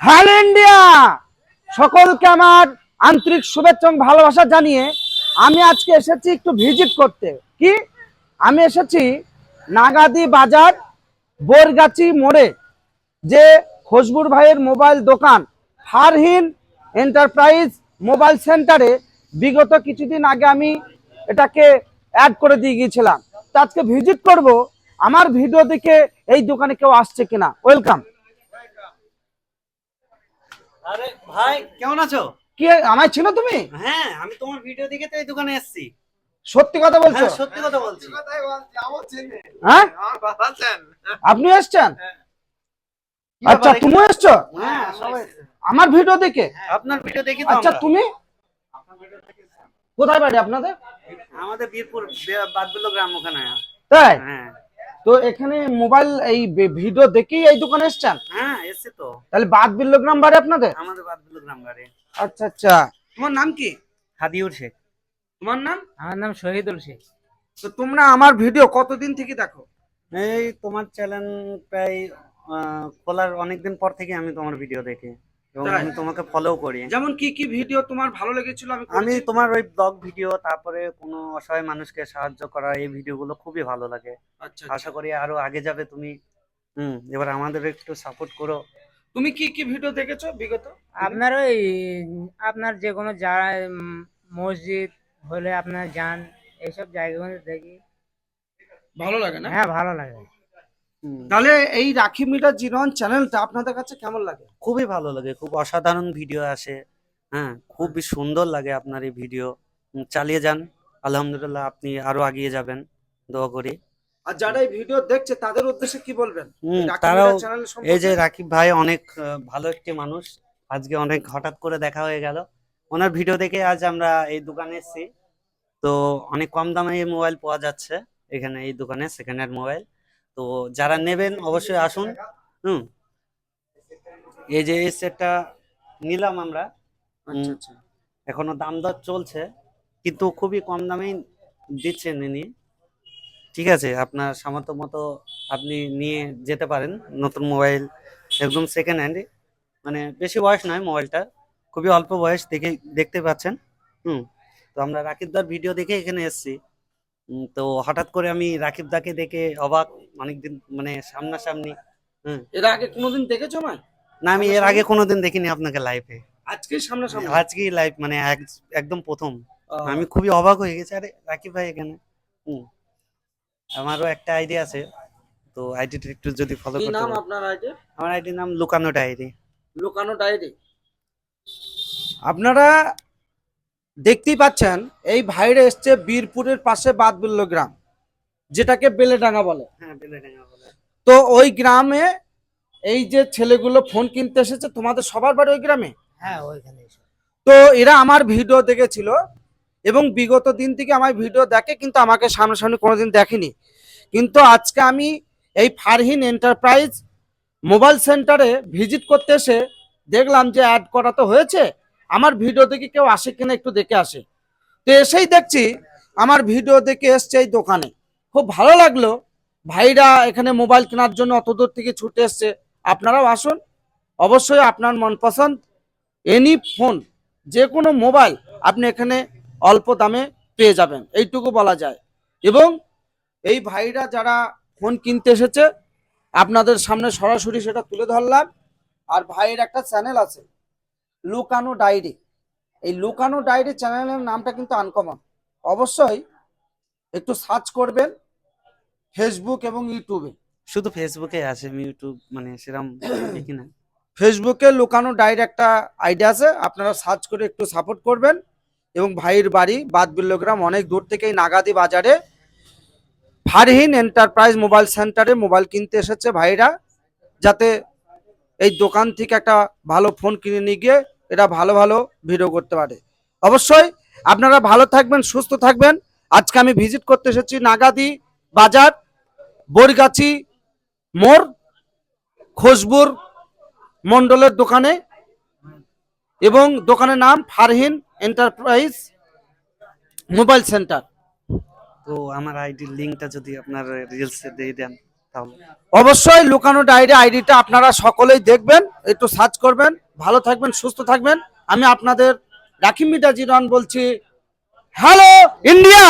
Hello India! সকলকে আমার আন্তরিক শুভেচ্ছা ভালোবাসা জানিয়ে আমি আজকে এসেছি একটু ভিজিট করতে। কি? আমি এসেছি নাগাদি বাজার, বোরগাছি মোড়ে, যে খুশবুর ভাইয়ের মোবাইল দোকান, ফারহিন এন্টারপ্রাইজ মোবাইল সেন্টারে। বিগত কিছুদিন আগে আমি এটাকে অ্যাড করে দিয়ে গিয়েছিলাম। তো আজকে ভিজিট করব। আমার ভিডিও দেখে এই দোকানে কেউ আসছে কিনা? ওয়েলকাম আরে ভাই। কেমন আছো? কি আমায় ছিল তুমি? হ্যাঁ আমি তোমার ভিডিও দেখে তো এই দোকানে এসেছি। সত্যি কথা বলছো? হ্যাঁ সত্যি কথা বলছি। হ্যাঁ? আপনি এসছেন? আচ্ছা তুমি এসছো? হ্যাঁ আমার ভিডিও দেখে? আপনার ভিডিও দেখি তো আচ্ছা তুমি? কোথায় বাড়ি আপনাদের? আমাদের বীরপুর বাদবিল্ল গ্রাম ওখানে। তাই? হ্যাঁ। তো এখানে মোবাইল এই ভিডিও দেখেই এই দোকানে এসছেন? হ্যাঁ এসছে তো। তাহলে বাদ বিল্লগ্রাম বাড়ি আপনাদের? আমাদের বাদবিল্ল গ্রাম গাড়ি আচ্ছা আচ্ছা। তোমার নাম কি? হাদিউর শেখ। তোমার নাম? আমার নাম শহীদুল শেখ। তো তোমরা আমার ভিডিও কতদিন থেকে দেখো? এই তোমার চ্যানেল প্রায় আহ, খোলার অনেকদিন পর থেকে আমি তোমার ভিডিও দেখি। এবং আমি তোমাকে ফলো করি। যেমন কি কি ভিডিও তোমার ভালো লেগেছিল আমি আমি তোমার ওই ব্লগ ভিডিও তারপরে কোনো অসহায় মানুষকে সাহায্য করা এই ভিডিওগুলো খুবই ভালো লাগে। আচ্ছা আশা করি আরও আগে যাবে তুমি। হুম এবার আমাদের একটু সাপোর্ট করো। তুমি কি কি ভিডিও দেখেছ বিগত? আপনার ওই আপনার যে কোনো মসজিদ হলে আপনার যান এইসব জায়গাগুলো দেখি। ভালো লাগে না? হ্যাঁ ভালো লাগে। তাহলে এই রাখি মিটার জিরন চ্যানেলটা আপনাদের কাছে কেমন লাগে? খুবই ভালো লাগে খুব অসাধারণ ভিডিও আসে হ্যাঁ খুবই সুন্দর লাগে আপনার এই ভিডিও। চালিয়ে যান আলহামদুলিল্লাহ আপনি আরও এগিয়ে যাবেন দোয়া করি। আর যারা এই ভিডিও দেখছে তাদের উদ্দেশ্যে কি বলবেন? তারাও এই যে রাকিব ভাই অনেক ভালো একটি মানুষ আজকে অনেক হঠাৎ করে দেখা হয়ে গেল। ওনার ভিডিও দেখে আজ আমরা এই দোকানে এসেছি। তো অনেক কম দামে এই মোবাইল পাওয়া যাচ্ছে এখানে এই দোকানে সেকেন্ড হ্যান্ড মোবাইল। তো যারা নেবেন অবশ্যই আসুন। হুম। এই যে এই সেটটা নিলাম আমরা। আচ্ছা আচ্ছা। এখনও দাম দর চলছে কিন্তু খুবই কম দামেই দিচ্ছেন ইনি। ঠিক আছে আপনার সামর্থ্য মতো আপনি নিয়ে যেতে পারেন নতুন মোবাইল একদম সেকেন্ড হ্যান্ড মানে বেশি বয়স নয় মোবাইলটা খুবই অল্প বয়স দেখে দেখতে পাচ্ছেন। হুম। তো আমরা রাকিব দার ভিডিও দেখে এখানে এসেছি। তো হঠাৎ করে আমি রাকিব দাকে দেখে অবাক অনেকদিন মানে সামনাসামনি হুম এর আগে কোনোদিন দেখেছ আমায়? না আমি এর আগে কোনোদিন দেখিনি আপনাকে লাইভে আজকে সামনাসামনি? আজকেই লাইভ মানে এক- একদম প্রথম। আমি খুবই অবাক হয়ে গেছি আরে রাকিব ভাই এখানে। হুম। আমারও একটা আইডি আছে তো আইডিটা একটু যদি ফলো করতে নাম আপনার আইডি? আমার আইডির নাম লুকানো ডায়েরি। লুকানো ডায়েরি। আপনারা দেখতেই পাচ্ছেন এই ভাইরে এসছে বীরপুরের পাশে বাদবিল্ল গ্রাম যেটাকে বেলেডাঙ্গা বলে। হ্যাঁ বেলেডাঙ্গা বলে। তো ওই গ্রামে এই যে ছেলেগুলো ফোন কিনতে এসেছে তোমাদের সবার বাড়ি ওই গ্রামে? হ্যাঁ তো এরা আমার ভিডিও দেখেছিল এবং বিগত দিন থেকে আমার ভিডিও দেখে কিন্তু আমাকে সামনাসামনি কোনোদিন দেখেনি। কিন্তু আজকে আমি এই ফারহিন এন্টারপ্রাইজ মোবাইল সেন্টারে ভিজিট করতে এসে দেখলাম যে অ্যাড করা তো হয়েছে আমার ভিডিও দেখে কেউ আসে কিনা একটু দেখে আসে। তো এসেই দেখছি আমার ভিডিও দেখে এসছে এই দোকানে। খুব ভালো লাগল। ভাইরা এখানে মোবাইল কেনার জন্য অত দূর থেকে ছুটে এসছে। আপনারাও আসুন। অবশ্যই আপনার মনপসন্দ এনি ফোন যে কোনো মোবাইল আপনি এখানে অল্প দামে পেয়ে যাবেন। এইটুকু বলা যায়। এবং এই ভাইরা যারা ফোন কিনতে এসেছে, আপনাদের সামনে সরাসরি সেটা তুলে ধরলাম। আর ভাইয়ের একটা চ্যানেল আছে। লুকানো ডায়েরি। এই লুকানো ডায়েরি চ্যানেলের নামটা কিন্তু আনকমন অবশ্যই একটু সার্চ করবেন ফেসবুক এবং ইউটিউবে শুধু ফেসবুকে আছে ইউটিউব মানে সেরকম দেখি না। ফেসবুকে লুকানো ডায়ের একটা আইডিয়া আছে আপনারা সার্চ করে একটু সাপোর্ট করবেন। এবং ভাইয়ের বাড়ি বাদবিল্লগ্রাম অনেক দূর থেকে এই নাগাদি বাজারে ফারহিন এন্টারপ্রাইজ মোবাইল সেন্টারে মোবাইল কিনতে এসেছে ভাইরা যাতে এই দোকান থেকে একটা ভালো ফোন কিনে নিয়ে গিয়ে এটা ভালো ভালো ভিডিও করতে পারে। অবশ্যই আপনারা ভালো থাকবেন, সুস্থ থাকবেন। আজকে আমি ভিজিট করতে এসেছি নাগাদি বাজার, বরগাছি মোড়, খুশবুর মন্ডলের দোকানে এবং দোকানের নাম ফারহিন এন্টারপ্রাইজ মোবাইল সেন্টার। তো আমার আইডির লিঙ্কটা যদি আপনার রিলসে দিয়ে দেন। অবশ্যই লুকানো ডায়েরি আইডিটা আপনারা সকলেই দেখবেন, একটু সার্চ করবেন, ভালো থাকবেন, সুস্থ থাকবেন। আমি আপনাদের রাখিমিটা মিটা জিরন বলছি, হ্যালো, ইন্ডিয়া!